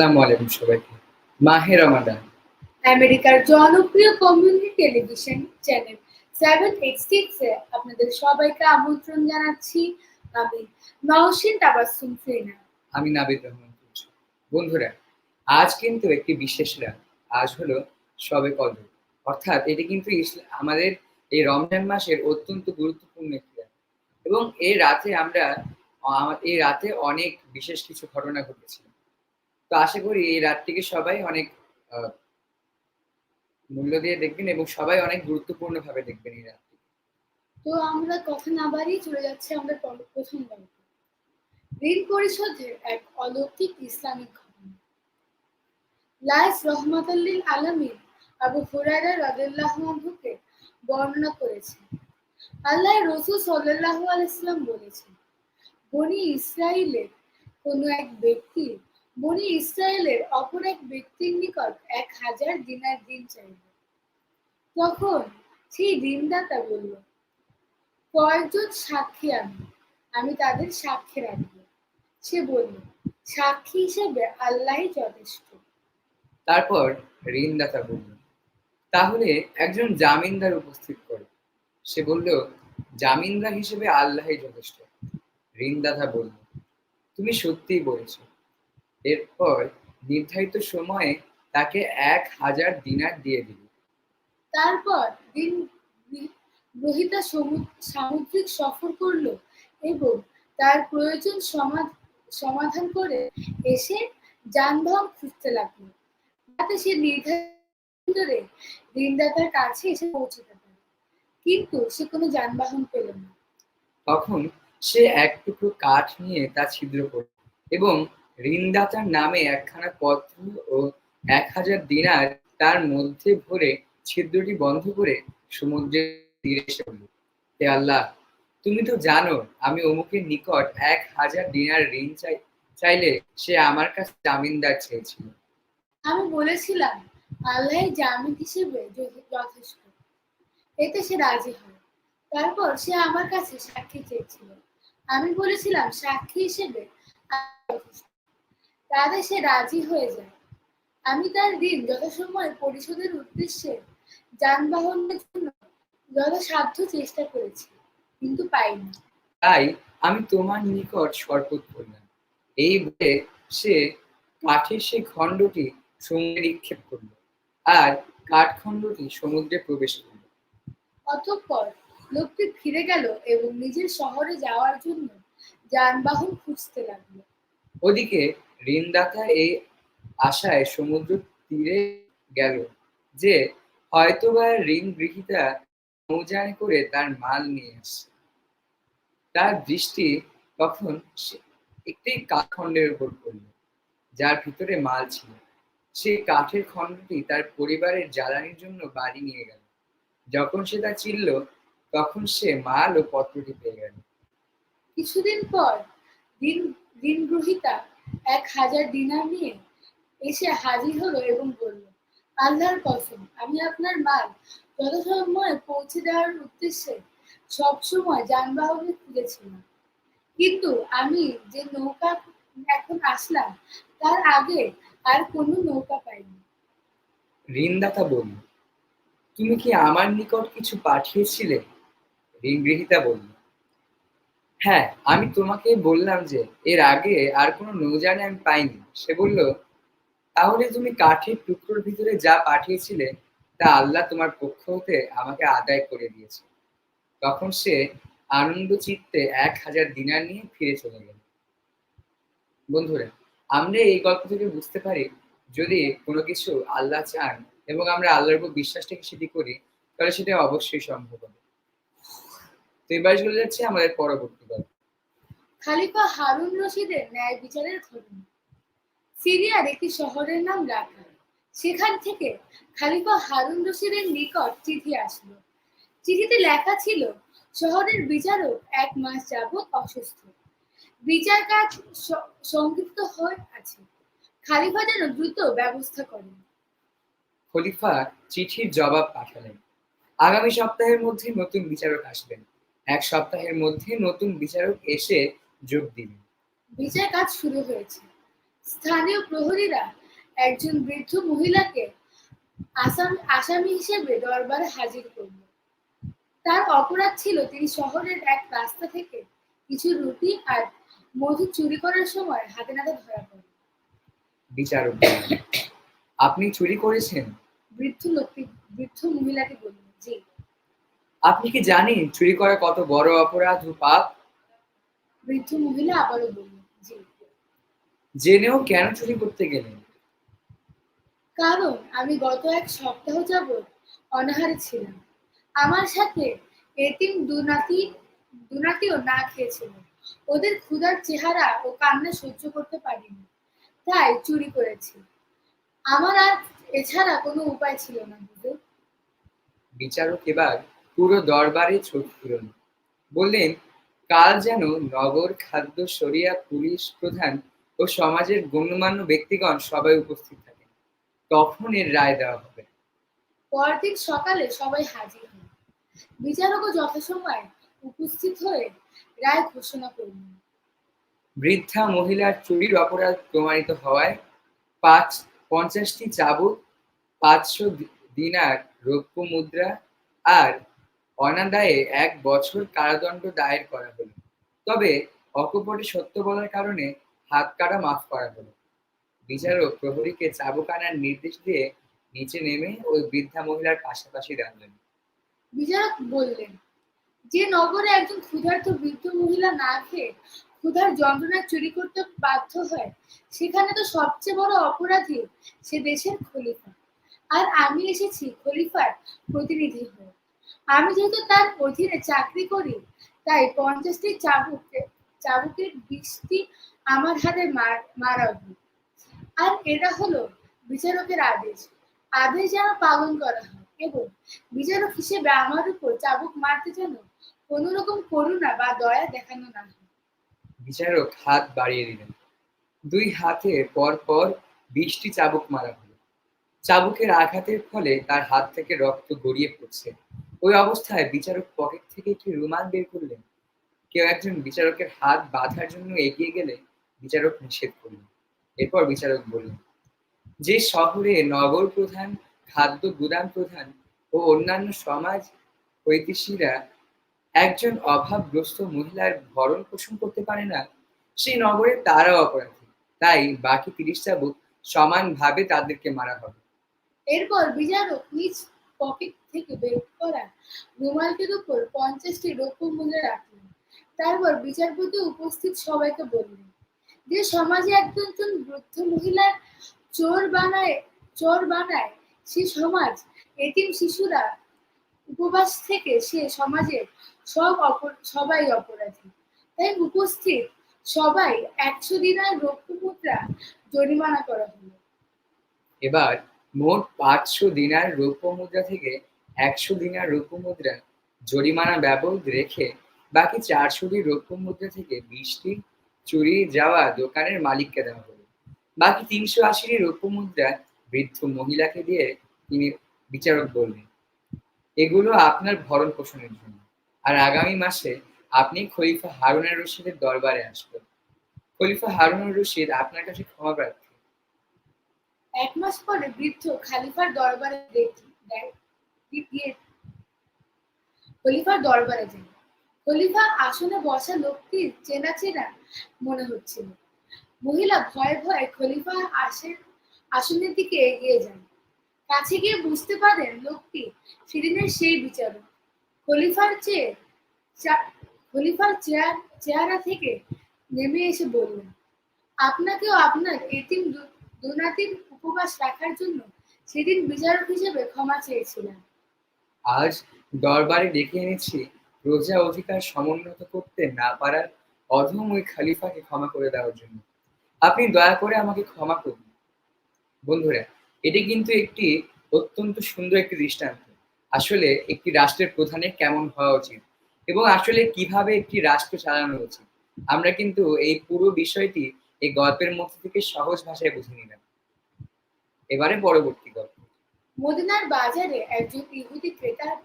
আসসালামু আলাইকুম সবাইকে। মাহে রমাদান। আমেরিকার জনপ্রিয় community television channel seven eight সিক্সে আপনাদের সবাইকে আমন্ত্রণ জানাচ্ছি। আমি নওশিন তাবাসুম ফিনা আমি নাবিদ রহমান বন্ধুরা আজ কিন্তু একটি বিশেষ রাত। আজ হলো সবে কদর। অর্থাৎ এটি কিন্তু আমাদের এই রমজান মাসের অত্যন্ত গুরুত্বপূর্ণ একটি রাত। এবং এই রাতে আমরা এই রাতে অনেক বিশেষ কিছু ঘটনা ঘটেছিল তো আশা করি এই রাতটিকে সবাই অনেক মূল্য দিয়ে দেখবেন এবং সবাই অনেক গুরুত্বপূর্ণ ভাবে দেখবেন এই রাতটি। তো আমরা কথা না চলে যাচ্ছি আমরা পর- প্রথম গল্প ঋণ পরিশোধের এক অলৌকিক ইসলামিক ঘটনা। লাইস রহমাতুল্লিল আলমীর আবু হুরায়রা রাদিয়াল্লাহু আনহুকে বর্ণনা করেছেন। আল্লাহ রসুল সাল্লাল্লাহু আলাইহি সাল্লাম বলেছেন, বনি ইসরায়েলের কোনো এক ব্যক্তি বনি ইসরায়েলের অপর এক ব্যক্তির নিকট এক হাজার দিনার দিন চাইল। তখন সেই ঋণদাতা বলল কয়েকজন সাক্ষী আমি আমি তাদের সাক্ষী রাখব। সে বলল, সাক্ষী হিসেবে আল্লাহই যথেষ্ট। তারপর ঋণদাতা বলল, তাহলে একজন জামিনদার উপস্থিত করো। সে বলল, জামিনদার হিসেবে আল্লাহই যথেষ্ট। ঋণদাতা বলল, তুমি সত্যিই বলেছ এরপর নির্ধারিত সময়ে তাকে এক হাজার দিনার দিয়ে দিল। তারপর দিন গ্রহিতা সামুদ্রিক সফর করল এবং তার প্রয়োজন সমাধান করে এসে যানবাহন খুঁজতে লাগল। যাতে সে নির্ধারিত ঋণদাতার কাছে এসে পৌঁছতে পারে কিন্তু সে কোনো যানবাহন পেল না। তখন সে এক টুকরো কাঠ নিয়ে তা ছিদ্র করল এবং ঋণদাতার নামে একখানা পত্র ও এক হাজার দিনার তার মধ্যে ভরে ছিদ্রটি বন্ধ করে সমুদ্রের তীরে এসে বলল হে আল্লাহ, তুমি তো জানো আমি অমুকের নিকট এক হাজার দিনার ঋণ চাই, চাইলে সে আমার কাছে জামিনদার চেয়েছিল। আমি বলেছিলাম আল্লাহ জামিন হিসেবে যথেষ্ট, এতে সে রাজি হয়। তারপর সে আমার কাছে সাক্ষী চেয়েছিল। আমি বলেছিলাম, সাক্ষী হিসেবে যথেষ্ট। তাতে সে রাজি হয়ে যায়। আমি তার ঋণ যথাসময়ে পরিশোধের উদ্দেশ্যে যানবাহনের জন্য যথাসাধ্য চেষ্টা করেছি কিন্তু পাইনি। তাই আমি তোমার নিকট শরবত করলাম। এই বলে সে কাঠের সেই খণ্ডটি সমুদ্রে নিক্ষেপ করল আর কাঠখণ্ডটি সমুদ্রে প্রবেশ করল। অতঃপর লোকটি ফিরে গেল এবং নিজের শহরে যাওয়ার জন্য যানবাহন খুঁজতে লাগল। ওদিকে ঋণদাতা এই আশায় সমুদ্র তীরে গেল যে হয়তোবা ঋণ গৃহীতা নৌযানে করে তার মাল নিয়ে আসছে তার দৃষ্টি তখন একটি কাঠখণ্ডের উপর পড়ল, যার ভিতরে মাল ছিল। সেই কাঠের খণ্ডটি তার পরিবারের জ্বালানির জন্য বাড়ি নিয়ে গেল। যখন সে তা চিনল, তখন সে মাল ও পত্রটি পেয়ে গেল। কিছুদিন পর ঋণ ঋণ গ্রহীতা এক হাজার দিনার নিয়ে এসে হাজির হলো এবং বলল, আল্লাহর কসম, আমি আপনার মাল যথাসময়ে পৌঁছে দেওয়ার উদ্দেশ্যে সবসময় যানবাহনে খুঁজেছিলাম কিন্তু আমি যে নৌকা এখন আসলাম, তার আগে আর কোনো নৌকা পাইনি। ঋণদাতা বলল, তুমি কি আমার নিকট কিছু পাঠিয়েছিলে? ঋণ গৃহীতা বলল হ্যাঁ আমি তোমাকে বললাম যে এর আগে আর কোনো নৌযানে আমি পাইনি। সে বলল, তাহলে তুমি কাঠের টুকরোর ভিতরে যা পাঠিয়েছিলে তা আল্লাহ তোমার পক্ষ হতে আমাকে আদায় করে দিয়েছে। তখন সে আনন্দ চিত্তে এক হাজার দিনার নিয়ে ফিরে চলে গেল। বন্ধুরা, আমরা এই গল্প থেকে বুঝতে পারি, যদি কোনো কিছু আল্লাহ চান এবং আমরা আল্লাহর উপর বিশ্বাস থেকে সেটি করি, তাহলে সেটা অবশ্যই সম্ভব হবে। তো এবার চলে যাচ্ছে আমাদের পরবর্তী গল্প। খালিফা হারুন রশিদের ন্যায় বিচারের ঘটনা সিরিয়ার একটি শহরের নাম রাকা সেখান থেকে খালিফা হারুন রশিদের নিকট চিঠি আসলো। চিঠিতে লেখা ছিল শহরের বিচারক এক মাস যাবৎ অসুস্থ। বিচার কাজ স- সংক্ষিপ্ত হয়ে আছে। খালিফা যেন দ্রুত ব্যবস্থা করেন। খলিফা চিঠির জবাব পাঠালেন। আগামী সপ্তাহের মধ্যে নতুন বিচারক আসবেন। এক সপ্তাহের মধ্যে নতুন বিচারক এসে যোগ দিবেন বিচার কাজ শুরু হয়েছে। স্থানীয় প্রহরীরা একজন বৃদ্ধ মহিলাকে আসাম আসামি হিসেবে দরবারে হাজির করল। তার অপরাধ ছিল তিনি শহরের এক রাস্তা থেকে কিছু রুটি আর মধু চুরি করার সময় হাতে নাতে ধরা পড়ে। বিচারক আপনি চুরি করেছেন? বৃদ্ধ লোকটি বৃদ্ধ মহিলাকে বললেন জি। আপনি কি জানেন চুরি করা কত বড় অপরাধ ও পাপ? বৃদ্ধ মহিলা আবারও বলল জি। জেনেও কেন চুরি করতে গেলেন? কারণ আমি গত এক সপ্তাহ যাবৎ অনাহারে ছিলাম। আমার সাথে এতিম দুনাতি দুনাতিও না খেয়েছিল। ওদের ক্ষুধার চেহারা ও কান্না সহ্য করতে পারিনি। তাই চুরি করেছি। আমার আর এছাড়া কোনো উপায় ছিল না বিচারক এবার পুরো দরবারে চোখ ফিরল বললেন কাল যেন নগর খাদ্য সরিয়া পুলিশ প্রধান ও সমাজের গণ্যমান্য ব্যক্তিগণ সবাই উপস্থিত থাকেন। তখন এর রায় দেওয়া হবে। পরদিন সকালে সবাই হাজির হন। বিচারকও যথাসময়ে উপস্থিত হয়ে রায় ঘোষণা করলেন। বৃদ্ধা মহিলার চুরির অপরাধ প্রমাণিত হওয়ায় পাঁচ পঞ্চাশটি চাবুক পাঁচশো দিনার রৌপ্য মুদ্রা আর অনাদায়ে এক বছর কারাদণ্ড দায়ের করা হলো। তবে অকপটে সত্য বলার কারণে হাত কাটা মাফ করা হলো। বিচারক প্রহরীকে চাবুক আনার নির্দেশ দিয়ে নিচে নেমে ওই বৃদ্ধা মহিলার পাশাপাশি দাঁড়ালেন। বিচারক বললেন, যে নগরে একজন ক্ষুধার্ত বৃদ্ধ মহিলা না খেয়ে ক্ষুধার যন্ত্রণা চুরি করতে বাধ্য হয়, সেখানে তো সবচেয়ে বড় অপরাধী সে দেশের খলিফা। আর আমি এসেছি খলিফার প্রতিনিধি হয়ে। আমি যেহেতু তার অধীনে চাকরি করি, তাই পঞ্চাশটি চাবুক, চাবুকের বৃষ্টি আমার হাতে মার-। আর এটা হলো বিচারকের আদেশ। আদেশ যেন পালন করা হয় এবং বিচারক হিসেবে আমার উপর চাবুক মারতে যেন কোন রকম করুণা বা দয়া দেখানো না হয়। বিচারক হাত বাড়িয়ে দিলেন। দুই হাতে পর পর বিশটি চাবুক মারা হলো। চাবুকের আঘাতের ফলে তার হাত থেকে রক্ত গড়িয়ে পড়ছে। ওই অবস্থায় বিচারক পকেট থেকে একটি রুমাল বের করলেন। কেউ একজন বিচারকের হাত বাঁধার জন্য এগিয়ে গেলে বিচারক নিষেধ করলেন। এরপর বিচারক বললেন, যে শহরে নগর প্রধান, খাদ্য গুদাম প্রধান ও অন্যান্য সমাজ ঐতিহ্যীরা একজন অভাবগ্রস্ত মহিলার ভরণ পোষণ করতে পারে না, সেই নগরে তারাও অপরাধী। তাই বাকি তিরিশ চাবুক সমানভাবে তাদেরকে মারা হবে। এরপর বিচারক নিজ পকেট থেকে বের করা রুমালটির উপর পঞ্চাশটি রৌপ্য মূল্য রাখলেন। তারপর বিচারপতি উপস্থিত সবাইকে বললেন, যে সমাজে একজন জন বৃদ্ধ মহিলার চোর বানায় চোর বানায়, সে সমাজ, এতিম শিশুরা উপবাস থেকে সে সমাজের সব অপর, সবাই অপরাধী। তাই উপস্থিত সবাই একশো দিনার রৌপ্য মুদ্রা জরিমানা করা হলো। এবার মোট পাঁচশো দিনার রৌপ্য মুদ্রা থেকে একশো দিনার রৌপ্য মুদ্রা জরিমানা ব্যবহৃত রেখে বাকি চারশোটি রৌপ্য মুদ্রা থেকে বিশটি চুরি, যাওয়া দোকানের মালিককে দেওয়া হলো। বাকি তিনশো আশিটি রৌপ্য মুদ্রা বৃদ্ধ মহিলাকে দিয়ে তিনি বিচারক বললেন, এগুলো আপনার ভরণ পোষণের জন্য। আর আগামী মাসে আপনি খলিফা হারুনের রশিদের দরবারে আসবেন। খলিফা হারুনুর রশিদ আপনার কাছে ক্ষমা প্রার্থী। এক মাস পরে বৃদ্ধ খালিফার দরবারে দেখ- গিয়ে খলিফার দরবারে যান খলিফা আসনে বসা লোকটি চেনা চেনা মনে হচ্ছিল। মহিলা ভয়ে ভয়ে আসের আসনের দিকে এগিয়ে যান। কাছে গিয়ে বুঝতে পারেন লোকটি সেদিনের সেই বিচারক। খলিফার চেয়ে খলিফার চেয়ার চেহারা থেকে নেমে এসে বললেন, আপনাকেও আপনার এতিম দু- দুনাতির উপবাস রাখার জন্য সেদিন বিচারক হিসেবে ক্ষমা চেয়েছিলাম। আজ দরবারে ডেকে এনেছি রোজা অধিকার সমুন্নত করতে না পারার অধম ওই খালিফাকে ক্ষমা করে দেওয়ার জন্য। আপনি দয়া করে আমাকে ক্ষমা করুন। বন্ধুরা, এটি কিন্তু একটি অত্যন্ত সুন্দর একটি দৃষ্টান্ত। আসলে একটি রাষ্ট্রের প্রধানের কেমন হওয়া উচিত এবং আসলে কীভাবে একটি রাষ্ট্র চালানো উচিত, আমরা কিন্তু এই পুরো বিষয়টি এই গল্পের মধ্যে থেকে সহজ ভাষায় বুঝে নিলাম। এবারে পরবর্তী গল্প। মদিনার বাজারে একজন ইহুদি ক্রেতার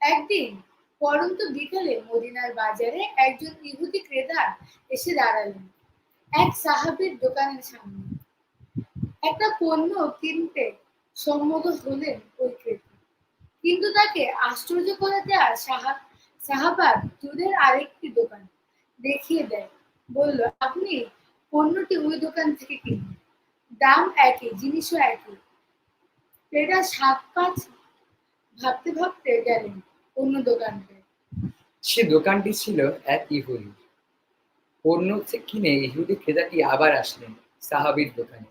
একদিন পরন্ত বিকালে মদিনার বাজারে একজন ইহুদি ক্রেতা এসে দাঁড়ালেন এক সাহাবীর দোকানের সামনে। একটা পণ্য কিনতে সম্মত হলেন ওই ক্রেতা। কিন্তু তাকে আশ্চর্য করে দেওয়া সাহা সাহাবাদ দূরের আরেকটি দোকান দেখিয়ে দেয়। বলল, আপনি পণ্যটি ওই দোকান থেকে কিনুন। দাম একই, জিনিসও একই। ক্রেতা সাত পাঁচ ভাবতে ভাবতে গেলেন অন্য দোকানকে। সে দোকানটি ছিল এক ইহুদি। পণ্য কিনে ইহুদি ক্রেতাটি আবার আসলেন সাহাবির দোকানে।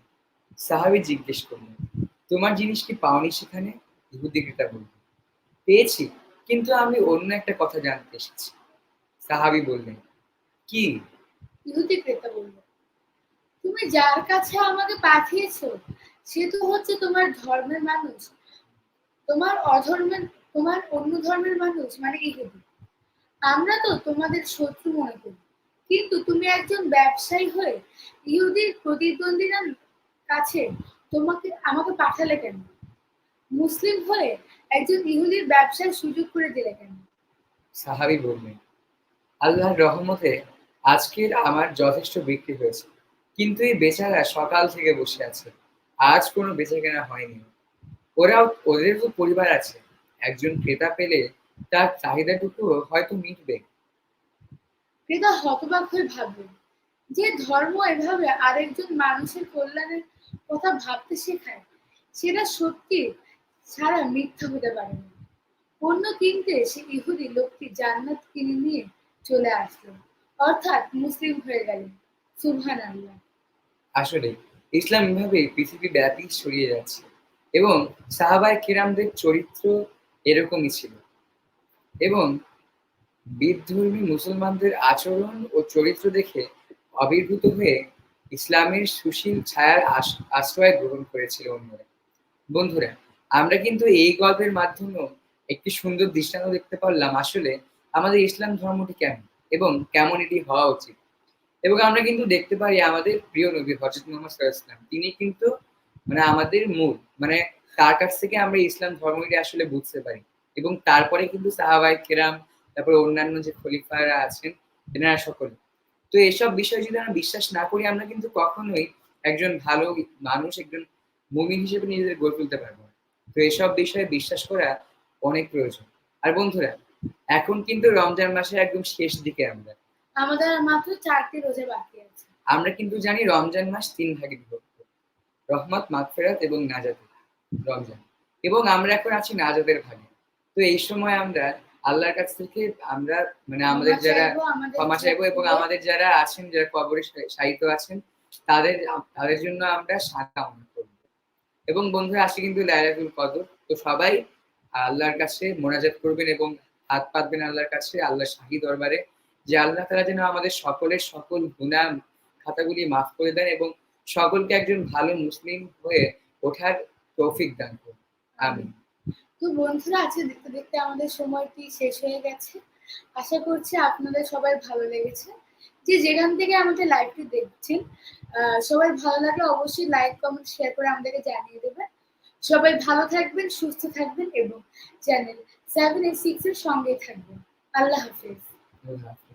সাহাবি জিজ্ঞেস করলেন তোমার জিনিস কি পাওনি সেখানে? ইহুদি ক্রেতা বলল পেয়েছি কিন্তু আমি অন্য একটা কথা জানতে এসেছি। সাহাবি বললেন কি? ইহুদি ক্রেতা বলল তুমি যার কাছে আমাকে পাঠিয়েছো সে তো হচ্ছে তোমার ধর্মের মানুষ। তোমার অধর্মের, তোমার অন্য ধর্মের মানুষ মানে ইহুদি আমরা তো তোমাদের শত্রু মনে করি। কিন্তু তুমি একজন ব্যবসায়ী হয়ে ইহুদির প্রতিদ্বন্দ্বীর কাছে তোমাকে, আমাকে পাঠালে কেন? মুসলিম হয়ে একজন ইহুদির ব্যবসার সুযোগ করে দিলে কেন? সাহাবি বললেন, আল্লাহর রহমতে আজকের আমার যথেষ্ট বিক্রি হয়েছে। কিন্তু এই বেচারা সকাল থেকে বসে আছে। আজ কোনো বেচা কেনা হয়নি। ওরাও ওদের তো পরিবার আছে একজন ক্রেতা পেলে তার চাহিদাটুকু হয়তো মিটবে। ক্রেতা হতবাক হয়ে ভাবলেন যে ধর্ম এভাবে আরেকজন মানুষের কল্যাণের কথা ভাবতে শেখায় সেটা সত্যি ছাড়া মিথ্যা হতে পারে না। পণ্য কিনতে সে ইহুদি লোকটি জান্নাত কিনে নিয়ে চলে আসলো। অর্থাৎ মুসলিম হয়ে গেলেন সুবহান আল্লাহ আসলে ইসলাম এভাবে পৃথিবী ব্যাপী ছড়িয়ে যাচ্ছে এবং সাহাবাই কিরামদের চরিত্র এরকমই ছিল। এবং বিধর্মী মুসলমানদের আচরণ ও চরিত্র দেখে আবির্ভূত হয়ে ইসলামের সুশীল ছায়ার আশ্রয় গ্রহণ করেছিল অন্যরা। বন্ধুরা, আমরা কিন্তু এই গল্পের মাধ্যমেও একটি সুন্দর দৃষ্টান্ত দেখতে পারলাম আসলে আমাদের ইসলাম ধর্মটি কেমন এবং কেমন এটি হওয়া উচিত। এবং আমরা কিন্তু দেখতে পাই আমাদের প্রিয় নবী হজরত মোহাম্মদ সাল্লাল্লাহু তিনি কিন্তু মানে আমাদের মূল মানে তার কাছ থেকে আমরা ইসলাম ধর্মটি আসলে বুঝতে পারি। এবং তারপরে কিন্তু সাহাবাই কেরাম, তারপরে অন্যান্য যে খলিফারা আছেন, এনারা সকলে। তো এসব বিষয় যদি আমরা বিশ্বাস না করি, আমরা কিন্তু কখনোই একজন ভালো মানুষ, একজন মুমিন হিসেবে নিজেদের গড়ে তুলতে পারব তো এসব বিষয়ে বিশ্বাস করা অনেক প্রয়োজন। আর বন্ধুরা, এখন কিন্তু রমজান মাসের একদম শেষ দিকে আমরা। আমাদের মাত্র চারটি রোজা বাকি আছে। আমরা কিন্তু জানি রমজান মাস তিন ভাগে বিভক্ত। রহমত মাগফিরাত এবং নাজাতে। রমজান। এবং আমরা এখন আছি নাজাতের ভাগে। তো এই সময় আমরা আল্লাহর কাছ থেকে আমরা মানে আমাদের যারা ক্ষমা চাইব এবং আমাদের যারা আছেন যারা কবরে সাহিত্য আছেন তাদের তাদের জন্য আমরা শান্তি কামনা করব। এবং বন্ধুরা আসে কিন্তু লাইলাতুল কদর। তো সবাই আল্লাহর কাছে মোনাজাত করবেন এবং হাত পাতবেন আল্লাহর কাছে আল্লাহ শাহী দরবারে। যে আল্লাহ তারা যেন আমাদের সকলের সকল গুনাহ খাতাগুলি মাফ করে দেন এবং সকলকে একজন ভালো মুসলিম হয়ে ওঠার তৌফিক দান করুন। আমিন। তো বন্ধুরা আছে দেখতে দেখতে আমাদের সময়টি শেষ হয়ে গেছে। আশা করছি আপনাদের সবাই ভালো লেগেছে। যে যেখান থেকে আমাদের লাইভটি দেখছেন সবাই ভালো লাগলে অবশ্যই লাইক কমেন্ট শেয়ার করে আমাদেরকে জানিয়ে দেবেন। সবাই ভালো থাকবেন সুস্থ থাকবেন এবং চ্যানেল সেভেন এইট সিক্স এর সঙ্গেই থাকবেন। আল্লাহ হাফিজ। আল্লাহ হাফেজ।